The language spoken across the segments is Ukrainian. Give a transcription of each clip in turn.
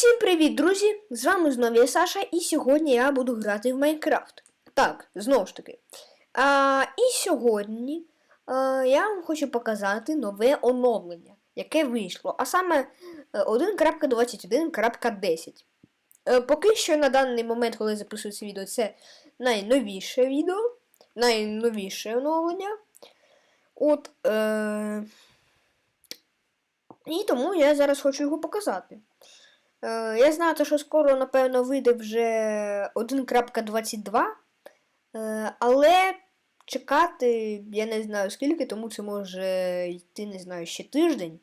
Всім привіт, друзі! З вами знову я Саша, і сьогодні я буду грати в Майнкрафт. Так, знову ж таки. А, і сьогодні а, я вам хочу показати нове оновлення, яке вийшло, а саме е, 1.21.10. Е, Поки що на даний момент, коли записую це відео, це найновіше відео, найновіше оновлення. От. Е... І тому я зараз хочу його показати. Е, я знаю, що скоро, напевно, вийде вже 1.22, е, але чекати я не знаю скільки, тому це може йти, не знаю, ще тиждень.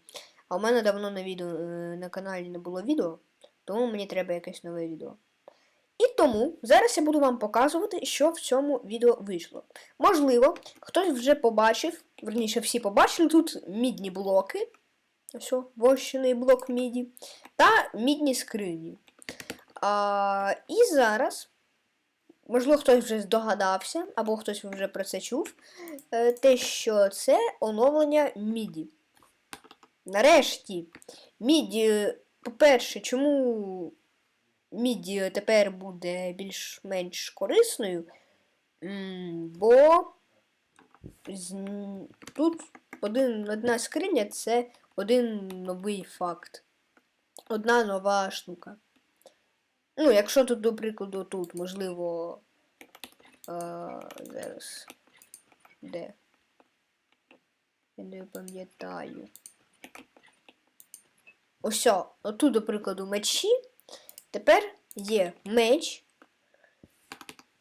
А у мене давно на відео, е, на каналі не було відео, тому мені треба якесь нове відео. І тому зараз я буду вам показувати, що в цьому відео вийшло. Можливо, хтось вже побачив, верніше всі побачили тут мідні блоки. Ось, вощений блок міді. Та мідні скрині. А, І зараз, можливо, хтось вже здогадався, або хтось вже про це чув, е, те, що це оновлення міді. Нарешті, міді, по-перше, чому міді тепер буде більш-менш корисною? Бо тут один, одна скриня це один новий факт. Одна нова штука. Ну, якщо тут, до прикладу, тут, можливо. А, зараз. Де? Я не пам'ятаю. Ось, отут, до прикладу, мечі. Тепер є меч.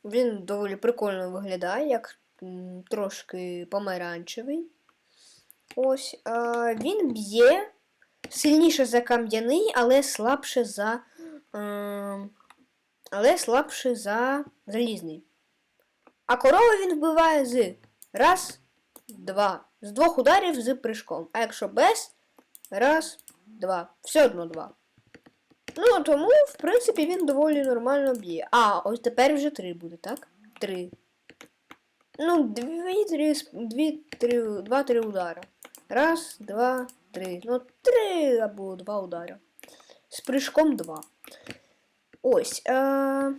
Він доволі прикольно виглядає, як трошки помаранчевий. Ось. А, він б'є сильніше за кам'яний, але слабше за. Е, але слабше за залізний. А корову він вбиває з раз, два. З двох ударів з прыжком. А якщо без, раз, два. Все одно два. Ну, тому, в принципі, він доволі нормально б'є. А, ось тепер вже три буде, так? Три. Ну, дві, три, сп- дві, три, два-три удара. Раз, два, три. Ну, три або два удари. З прыжком два. Ось. Е...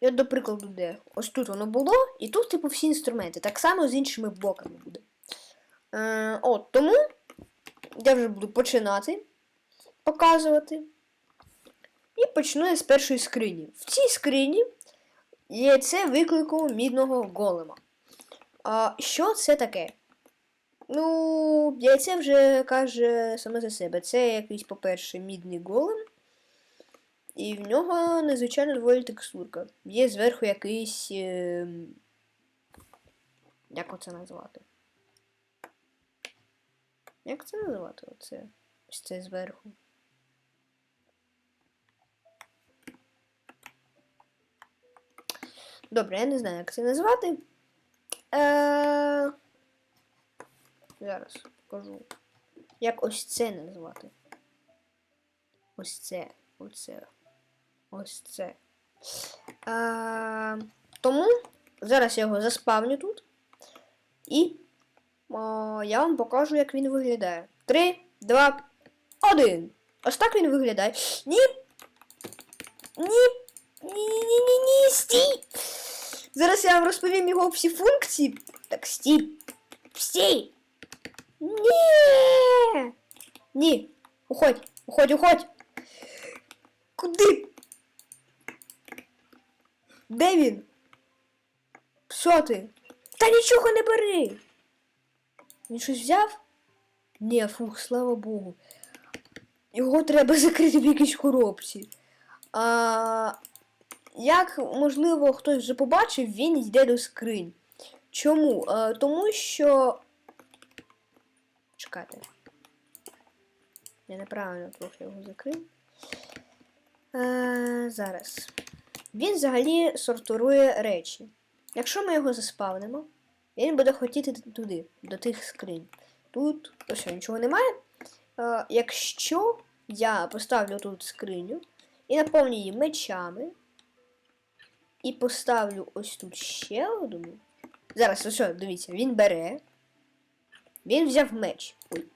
Я до прикладу, де. Ось тут воно було, і тут, типу, всі інструменти. Так само з іншими блоками буде. Е... От, тому я вже буду починати показувати. І почну я з першої скрині. В цій скрині є це виклику мідного голема. А що це таке? Ну, яйце вже каже саме за себе. Це якийсь, по-перше, мідний голем. І в нього незвичайно доволі текстурка. Є зверху якийсь. Е... Як оце назвати? Як це називати? Оце? Ось це зверху. Добре, я не знаю, як це назвати. Е... Зараз покажу. Як ось це назвати. Ось це. Оце. Ось це. А, тому зараз я його заспавню тут. І а, я вам покажу, як він виглядає. Три, два, один. Ось так він виглядає. Ні. Ні. Ні-ні-ні-ні, стій! Зараз я вам розповім його всі функції. Так, стій. Стій! Ні! Ні. Уходь, уходь, уходь. Куди? Де він? Що ти? Та нічого не бери. Він щось взяв? Ні, фух, слава Богу. Його треба закрити в якійсь коробці. А, як, можливо, хтось вже побачив, він йде до скринь. Чому? А, тому що. Чекайте. Я неправильно трохи його закрив. Е, зараз. Він взагалі сортує речі. Якщо ми його заспавнимо, він буде хотіти туди, до тих скринь. Тут ось нічого немає. Е, якщо я поставлю тут скриню і наповню її мечами, і поставлю ось тут ще одну. Зараз, ось, дивіться, він бере. Він взяв меч. Ой.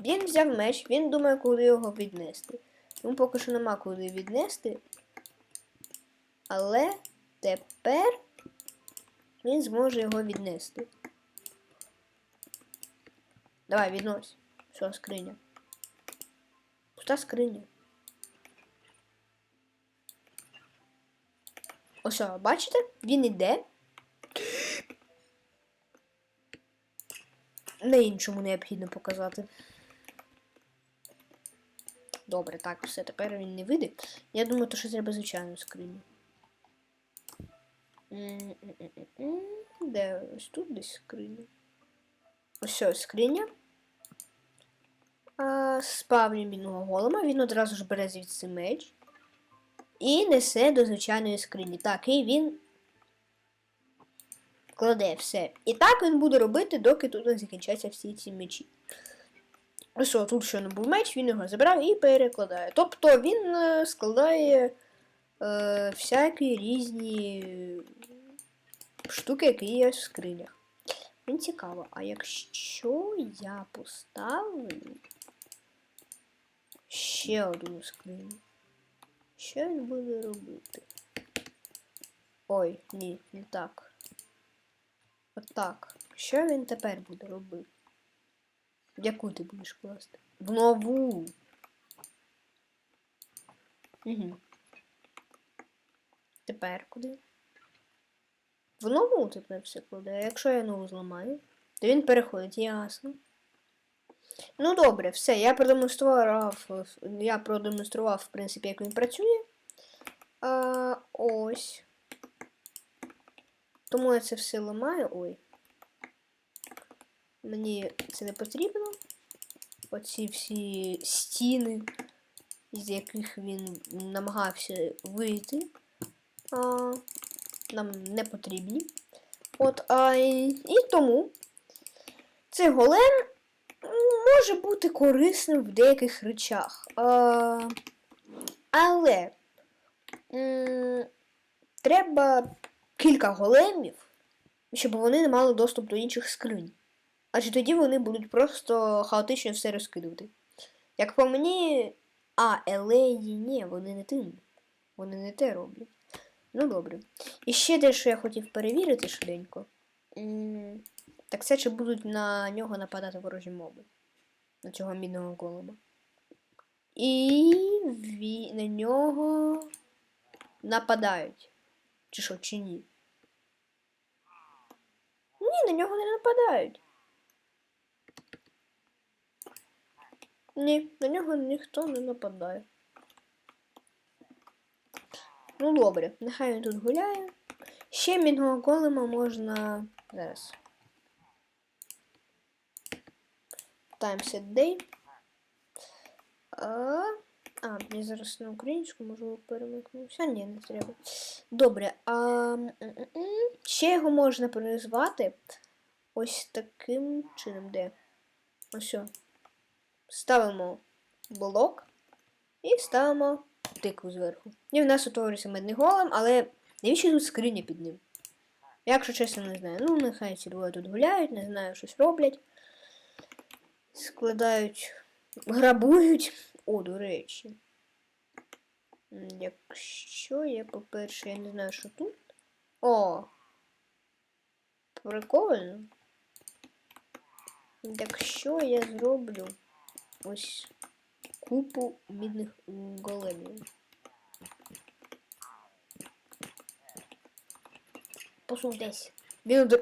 Він взяв меч, він думає, куди його віднести. Йому поки що нема куди віднести. Але тепер він зможе його віднести. Давай, віднось. Все, скриня. Пуста скриня. Ось, бачите? Він іде. На іншому необхідно показати. Добре, так, все, тепер він не вийде. Я думаю, то що треба звичайну скриню. Де ось тут десь скриня? Ось ось скриня. Спавню мінного голема. Він одразу ж бере звідси меч. І несе до звичайної скрині. Так, і він кладе все. І так він буде робити, доки тут не закінчаться всі ці мечі. Ось тут ще не був меч, він його забрав і перекладає. Тобто він е, складає е, всякі різні штуки, які є в скринях. Він цікаво, а якщо я поставлю ще одну скриню, що він буде робити? Ой, ні, не так. Отак. Що він тепер буде робити? Яку ти будеш класти? В нову. Угу. Тепер куди? В нову тепер все кладе. А якщо я нову зламаю, то він переходить, ясно. Ну добре, все, я продемонстрував. Я продемонстрував, в принципі, як він працює. А, ось. Тому я це все ламаю. Ой. Мені це не потрібно. Оці всі стіни, з яких він намагався вийти, а, нам не потрібні. От, а, і, і тому цей голем може бути корисним в деяких речах. А, але м, треба кілька големів, щоб вони не мали доступ до інших скринь. Адже тоді вони будуть просто хаотично все розкидувати. Як по мені. А, елеї, ні, вони не тим. Вони не те роблять. Ну добре. І ще дещо я хотів перевірити швиденько. Так це чи будуть на нього нападати ворожі моби. На цього мідного голуба. І на нього нападають. Чи що, чи ні? Ні, на нього не нападають. Ні, на нього ніхто не нападає. Ну добре, нехай він тут гуляє. Ще мінного голема можна. Зараз. Timeset Day. А, а, я зараз на українську можу перемикнутися. Ні, не треба. Добре, а ще його можна призвати ось таким чином, де? Ось. Ставимо блок і ставимо тикву зверху. І в нас утворюється медний голем, але навіщо тут скриня під ним? Якщо чесно, не знаю. Ну, нехай ці двоє тут гуляють, не знаю, щось роблять. Складають, грабують. О, до речі. Якщо я, по-перше, я не знаю, що тут. О! Прикольно. Якщо я зроблю ось купу мідних големів. Посуньтесь.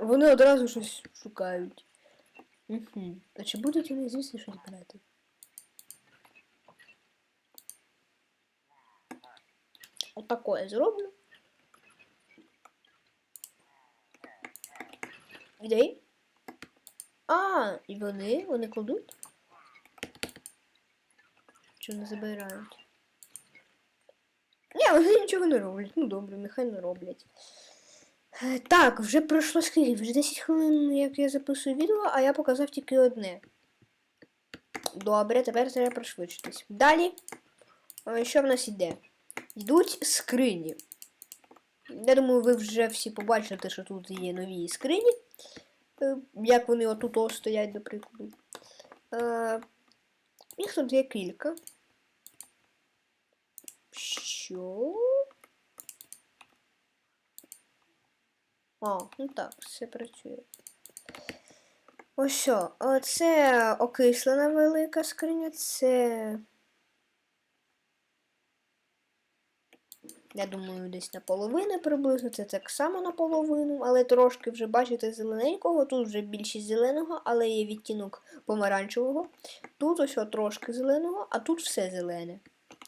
Вони одразу щось шукають. Угу. А чи будуть вони звісно щось брати? Отако я зроблю. Ідей. А, і вони, вони кладуть? Чи не забирають? Ні, вони нічого не роблять. Ну добре, нехай не роблять. Е, Так, вже пройшло скільки? Вже 10 хвилин, як я записую відео, а я показав тільки одне. Добре, тепер треба пришвидшитись. Далі, е, що в нас іде? Йдуть скрині. Я думаю, ви вже всі побачите, що тут є нові скрині. Е, Як вони отут стоять, до прикладу. Е, Їх тут є кілька. Що? А, ну так, все працює. Ось що, це окислена велика скриня, це. Я думаю, десь наполовину приблизно, це так само наполовину, але трошки вже бачите зелененького, тут вже більшість зеленого, але є відтінок помаранчевого. Тут ось трошки зеленого, а тут все зелене.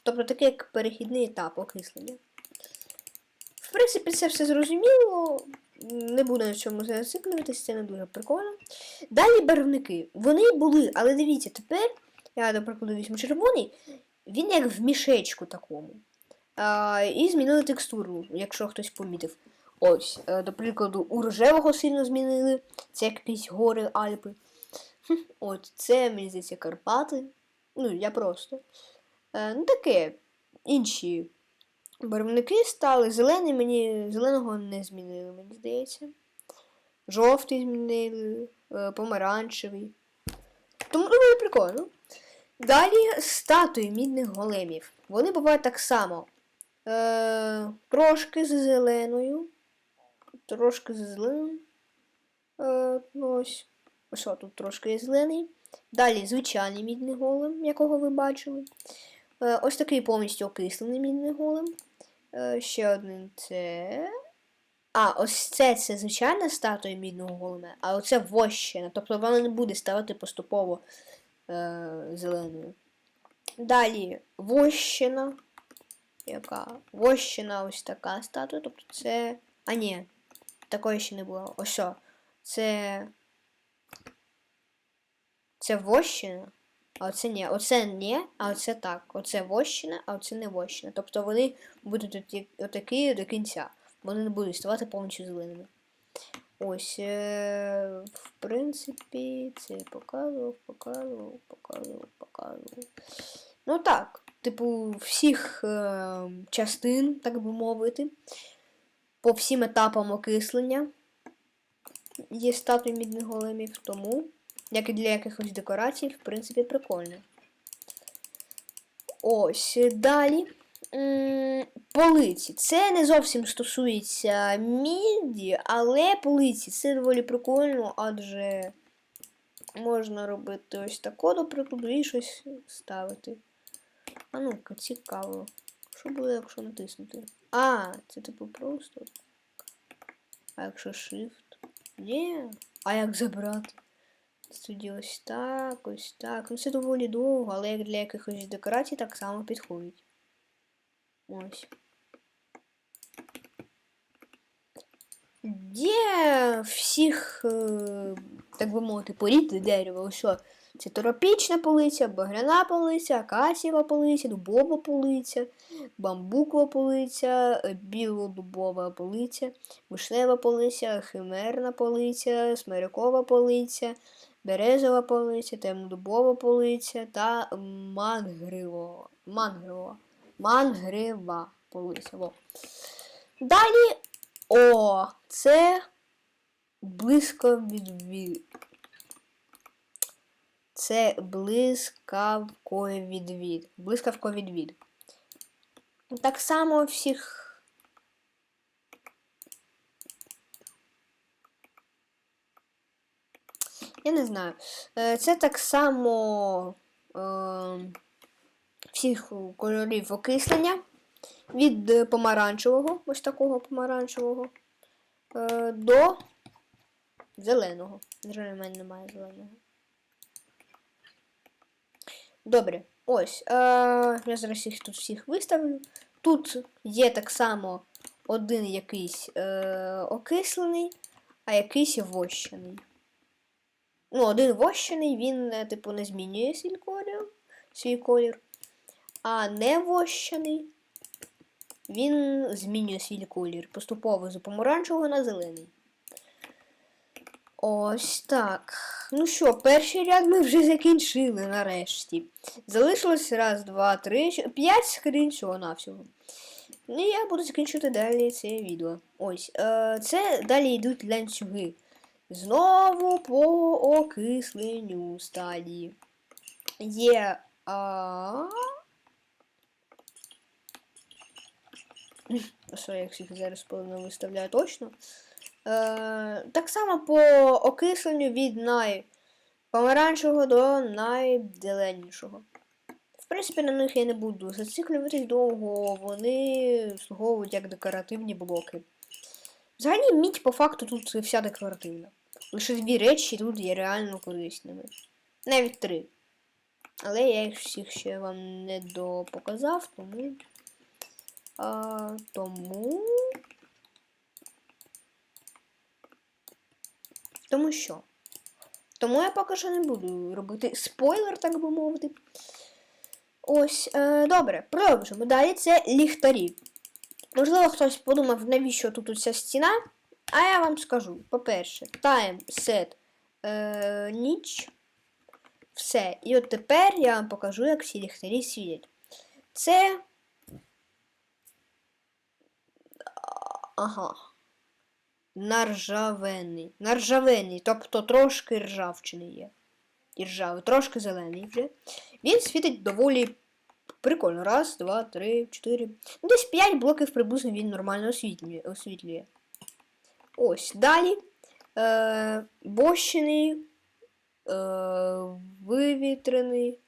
Тобто такий як перехідний етап окислення. В принципі, це все зрозуміло. Не буду на цьому зациклюватися, це не дуже прикольно. Далі барвники. Вони були, але дивіться, тепер, я, до прикладу, візьму червоний, він як в мішечку такому. І змінили текстуру, якщо хтось помітив. Ось, е, до прикладу, у рожевого сильно змінили. Це якісь гори Альпи. От, це, мені здається, Карпати. Ну, я просто. Е, ну, таке. Інші барвники стали. Зелений мені зеленого не змінили, мені здається. Жовтий змінили, е, помаранчевий. Тому доволі прикольно. Далі статуї мідних големів. Вони бувають так само. Е, трошки з зеленою. Трошки з зеленим. Е, ну, ось. Ось тут трошки є зелений. Далі звичайний мідний голем, якого ви бачили. Е, ось такий повністю окислений мідний голем. Е, ще один це. А, ось це це звичайна статуя мідного голема, а оце вощена. Тобто вона не буде ставати поступово е, зеленою. Далі вощена. Яка? Вощена ось така статуя. Тобто це. А ні, такої ще не було. Ось. о. Це. Це вощина. А оце ні. Оце ні, а оце так. Оце вощина, а оце не вощина. Тобто вони будуть отакі до кінця. Вони не будуть ставати повністю зеленими. Ось, е, в принципі, це показував, показував, показував, показував. Ну так, типу, всіх е, частин, так би мовити, по всім етапам окислення є статуї мідних големів, тому, як і для якихось декорацій, в принципі, прикольно. Ось, далі. Полиці. Це не зовсім стосується міді, але полиці це доволі прикольно, адже можна робити ось тако, до прикладу, і щось ставити. А ну-ка, цікаво. Що буде, якщо натиснути? А, це типу просто. А якщо Shift? Ні. А як забрати? Тоді ось так, ось так. Ну це доволі довго, але як для якихось декорацій так само підходить. Ось. Де всіх, е, так би мовити, порід дерева? Ось? Це тропічна полиця, багряна полиця, акасієва полиця, дубова полиця, бамбукова полиця, е, білодубова полиця, вишнева полиця, химерна полиця, смирякова полиця, березова полиця, темнодубова полиця та мангрива. Мангрива. Мангрива полиця. Во. Далі. О, це близько від, від це блискавковий відвід. Блискавковий відвід. Так само всіх. Я не знаю. Е, Це так само е, всіх кольорів окислення від помаранчевого, ось такого помаранчевого, е, до зеленого. На жаль, у мене немає зеленого. Добре, ось. Е, я зараз їх тут всіх виставлю. Тут є так само один якийсь е, окислений, а якийсь вощений. Ну, один вощений, він, е, типу, не змінює свій колір, свій колір. А не вощений, він змінює свій колір. Поступово з помаранчевого на зелений. Ось так. Ну що, перший ряд ми вже закінчили нарешті. Залишилось раз, два, три, п'ять скрин всього навсього. І я буду закінчувати далі це відео. Ось. Е, це далі йдуть ланцюги. Знову по окисленню стадії. Є А. Що я всіх зараз повинно виставляю точно. Е, так само по окисленню від найпомаранчевого до найзеленішого. В принципі, на них я не буду зациклюватись довго, вони слуговують як декоративні блоки. Взагалі, мідь по факту тут вся декоративна. Лише дві речі тут є реально корисними. Навіть три. Але я їх всіх ще вам не допоказав, тому. А, тому. Тому що? Тому я поки що не буду робити спойлер, так би мовити. Ось, е, добре, продовжимо. Далі це ліхтарі. Можливо, хтось подумав, навіщо тут оця стіна. А я вам скажу. По-перше, time set е, ніч. Все. І от тепер я вам покажу, як ці ліхтарі світять. Це. Ага. Наржавений. Наржавений, тобто трошки ржавчини є. І ржавий, трошки зелений вже. Він світить доволі прикольно. Раз, два, три, чотири. Ну, десь 5 блоків приблизно він нормально освітлює. освітлює. Ось. Далі. Е, бощений. Е, вивітрений.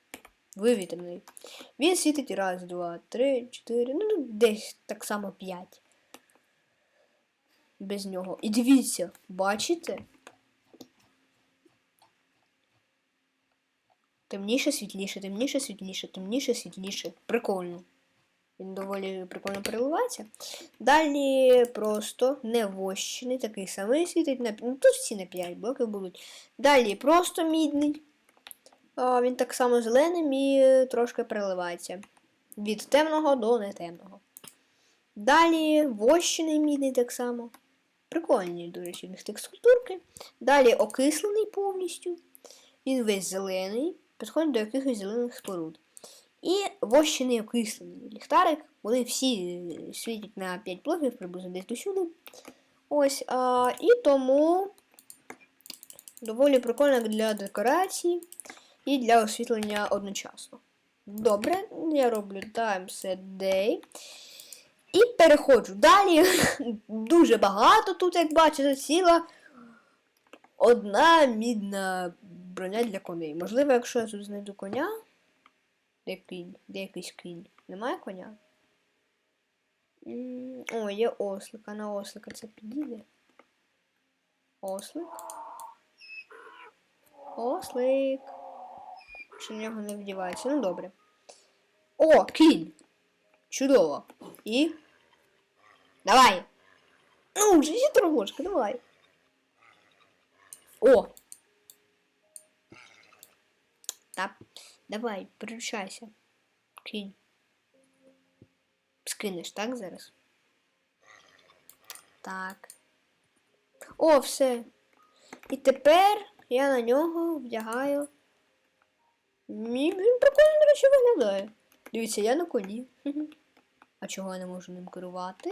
Вивітрений. Він світить раз, два, три, чотири. Ну, десь так само 5. Без нього. І дивіться, бачите? Темніше, світліше, темніше, світліше, темніше, світліше. Прикольно. Він доволі прикольно переливається. Далі просто невощений, такий самий світить на ну, тут всі на 5 блоків будуть. Далі просто мідний. А, Він так само зеленим і трошки переливається. Від темного до нетемного. Далі вощений мідний так само. Прикольні, до речі, в них текстурки. Далі окислений повністю. Він весь зелений, підходить до якихось зелених споруд. І вощений окислений ліхтарик. Вони всі світять на 5 блоків, приблизно десь досюди. Ось. А, І тому доволі прикольно для декорації і для освітлення одночасно. Добре, я роблю time set day. І переходжу далі. Дуже багато тут, як бачите, ціла одна мідна броня для коней. Можливо, якщо я тут знайду коня. Де кінь? Де якийсь кінь? Немає коня? О, є ослик, а на ослика це підійде. Ослик. Ослик. Чи нього не вдівається? Ну добре. О, кінь! Чудово. І. Давай! Ну, вже ще трошки, давай. О! Так, давай, приручайся. Кинь. Скинеш, так, зараз? Так. О, все. І тепер я на нього вдягаю. Він прикольно, до речі, виглядає. Дивіться, я на коні. Чого я не можу ним керувати?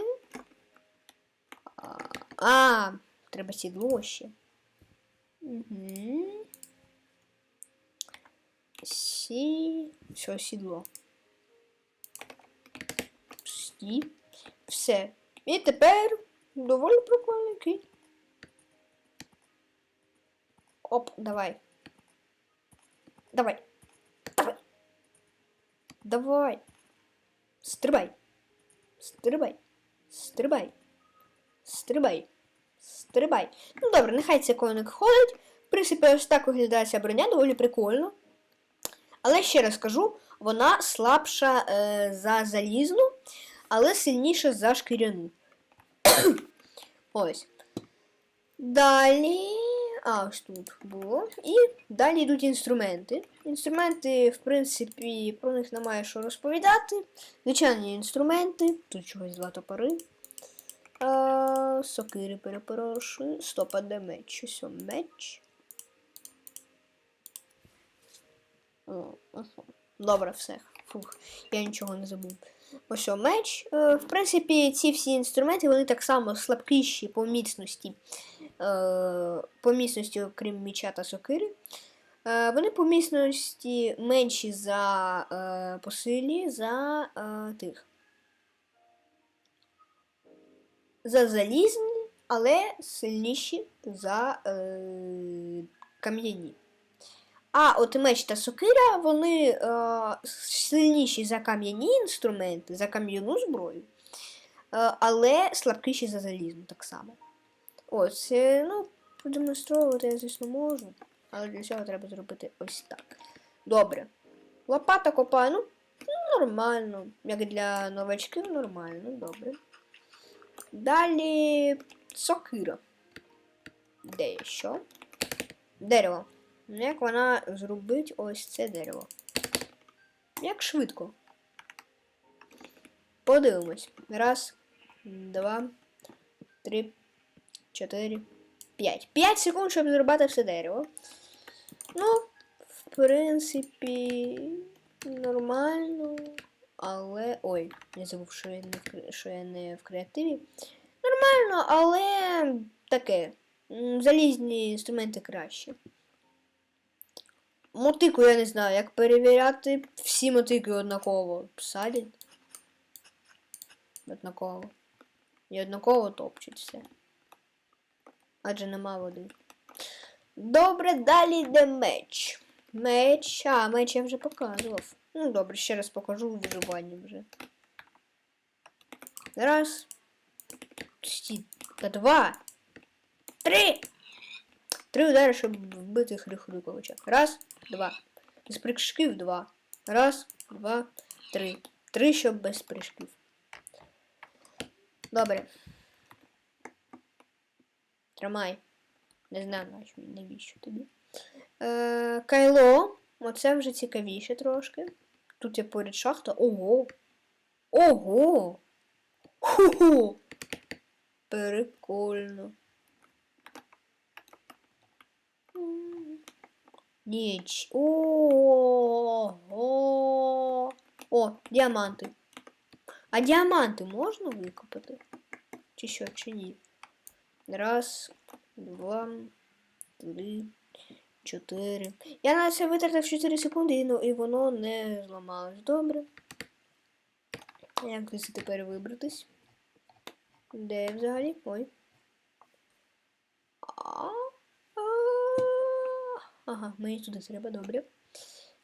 А, а треба сідло ще. Угу. Сі. Все, сідло. Сі. Все. І тепер доволі прикольний. Оп, давай. Давай. Давай. Давай. Стрибай. Стрибай. Стрибай. Стрибай. Стрибай. Ну добре, нехай цей коник ходить. В принципі, ось так виглядає ця броня, доволі прикольно. Але ще раз кажу, вона слабша е, за залізну, але сильніша за шкіряну. Ось. Далі. А, ось тут було. І далі йдуть інструменти. Інструменти, в принципі, про них немає що розповідати. Звичайні інструменти. Тут чогось два топори. А, сокири перепрошую. Стоп, а де меч? Ось меч. О, ага. Добре, все. Фух, я нічого не забув. Ось меч. Е, в принципі, ці всі інструменти, вони так само слабкіші по міцності. Е, по міцності, окрім меча та сокири. Е, вони по міцності менші за е, по силі за тих. За залізні, але сильніші за е, кам'яні. А от меч та сокира, вони е, сильніші за кам'яні інструменти, за кам'яну зброю, е, але слабкіші за залізну так само. Ось, е, ну, продемонструвати я, звісно, можу, але для цього треба зробити ось так. Добре. Лопата копає, ну, нормально. Як для новачків, нормально, добре. Далі сокира. Де є що? Дерево. Як вона зробить ось це дерево? Як швидко? Подивимось. Раз, два, три, чотири, п'ять. П'ять секунд, щоб зробити все дерево. Ну, в принципі, нормально. Але. Ой, я забув, що я не що я не в креативі. Нормально, але таке. Залізні інструменти краще. Мотику я не знаю, як перевіряти всі мотики однаково садять. Однаково. І однаково топчуть все. Адже нема води. Добре, далі йде меч. Меч. А, меч я вже показував. Ну добре, ще раз покажу у виживанні вже. Раз. Та два. Три. Три удари, щоб вбити Хрюхрюковича. Раз, два. Без прыжків два. Раз, два, три. Три, щоб без прыжків. Добре. Тримай. Не знаю, навіщо- тобі. Е, Кайло. Оце вже цікавіше трошки. Тут є поряд шахта. Ого! Ого! Ху-ху! Прикольно. Ніч. Ого. О, діаманти. А діаманти можна викопати? Чи що, чи ні? Раз, два, три, чотири. Я на це витратив 4 секунди, ну, і воно не зламалось. Добре. Як це тепер вибратись? Де я взагалі? Ой. Ага, мені туди треба, добре.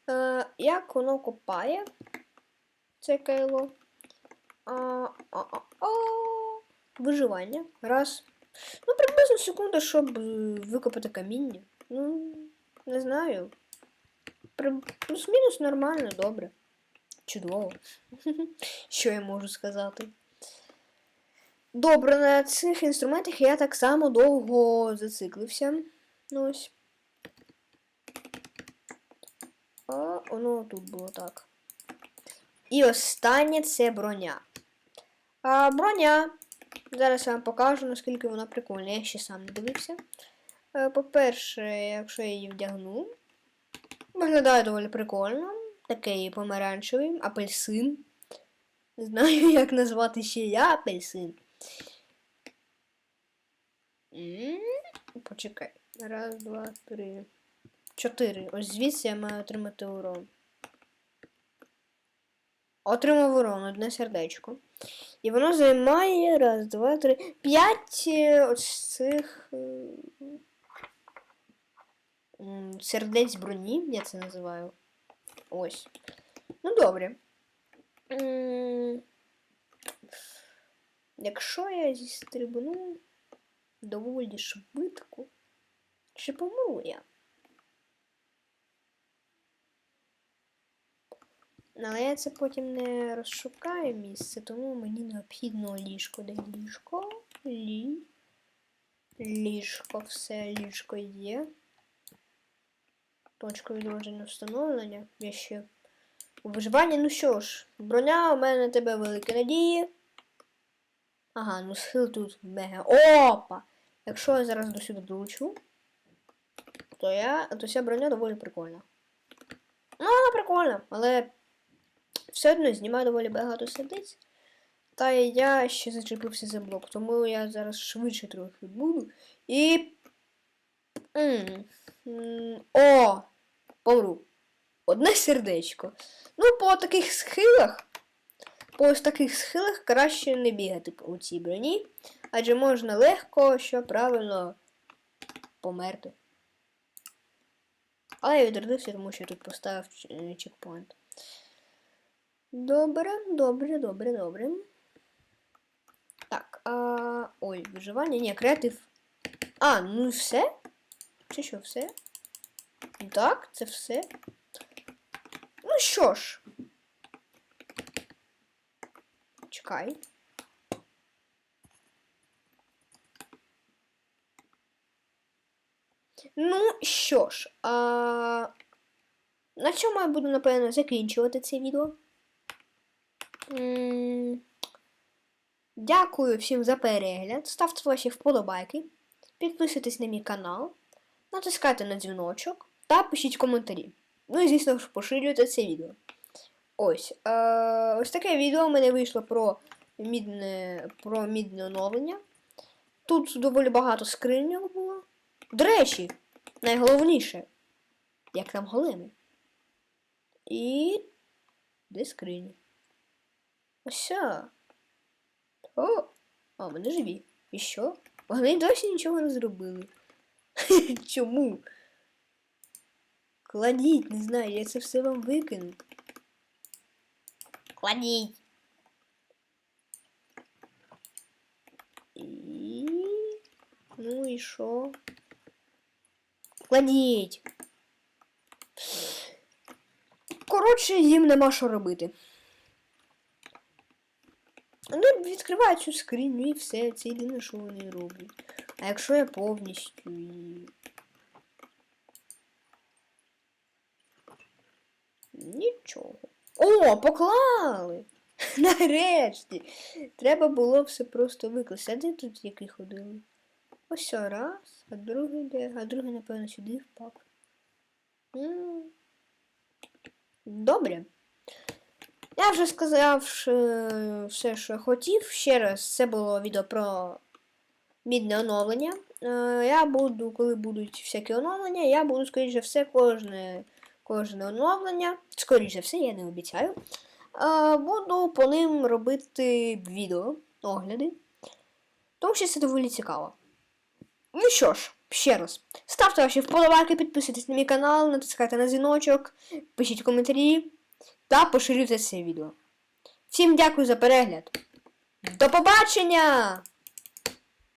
Е, як воно копає? Це кайло. А, а, а, а. Виживання. Раз. Ну, приблизно секунда, щоб е, викопати каміння. Ну, не знаю. Плюс-мінус нормально, добре. Чудово. Що я можу сказати? Добре, на цих інструментах я так само довго зациклився. Ну ось. А воно тут було так. І останнє це броня. А, броня. Зараз я вам покажу, наскільки вона прикольна. Я ще сам не дивився. Е, По-перше, якщо я її вдягну, виглядає доволі прикольно. Такий помаранчевий, апельсин. Не знаю, як назвати ще я апельсин. Почекай. Раз, два, три. Чотири. Ось звідси я маю отримати урон. Отримав урон, одне сердечко. І воно займає раз, два, три, п'ять е, ось цих е, сердець броні, я це називаю. Ось. Ну, добре. Якщо я зістрибну доволі швидко, чи помру я? Але я це потім не розшукаю місце, тому мені необхідно ліжко. Де ліжко? Лі. Ліжко, все, ліжко є. Точка відродження встановлення. Я ще у виживанні. Ну що ж, броня у мене на тебе великі надії. Ага, ну схил тут мега. Опа! Якщо я зараз до сюди долучу, то я. то ця броня доволі прикольна. Ну, вона прикольна, але все одно знімаю доволі багато сердець. Та я ще зачепився за блок, тому я зараз швидше трохи буду. І. М, м, О! помру. Одне сердечко. Ну, по таких схилах. По ось таких схилах краще не бігати у цій броні, адже можна легко, що правильно померти. Але я відродився, тому що тут поставив е, чекпоінт. Добре, добре, добре, добре. Так, а... Ой, виживання. Ні, креатив. А, ну все? Чи що, все? Так, це все. Ну що ж. Чекай. Ну що ж, а... на цьому я буду, напевно, закінчувати це відео. Дякую всім за перегляд. Ставте ваші вподобайки, підписуйтесь на мій канал, натискайте на дзвіночок та пишіть коментарі. Ну і, звісно ж, поширюйте це відео. Ось. Е, ось таке відео у мене вийшло про мідне, про мідне оновлення. Тут доволі багато скриньок було. До речі, найголовніше, як там големи. І. Де скрині? Ось. О! А, вони живі. І що? Вони досі нічого не зробили. Чому? Кладіть, не знаю, я це все вам викину. Кладіть. І... Ну і що? Кладіть. Коротше, їм нема що робити. Ну, відкриваю цю скриню і все, це єдине, що вони роблять. А якщо я повністю і. Нічого. О, поклали! Нарешті! Треба було все просто викласти. А де тут які ходили? Ось раз, а другий де, а другий, напевно, сюди впав. Добре. Я вже сказав що все, що хотів. Ще раз, це було відео про мідне оновлення. Е, Я буду, коли будуть всякі оновлення, я буду, скоріше все, кожне, кожне оновлення. Скоріше все, я не обіцяю. Е, Буду по ним робити відео, огляди. Тому що це доволі цікаво. Ну що ж, ще раз, ставте ваші вподобайки, підписуйтесь на мій канал, натискайте на дзвіночок, пишіть коментарі та поширюйте це відео. Всім дякую за перегляд. До побачення!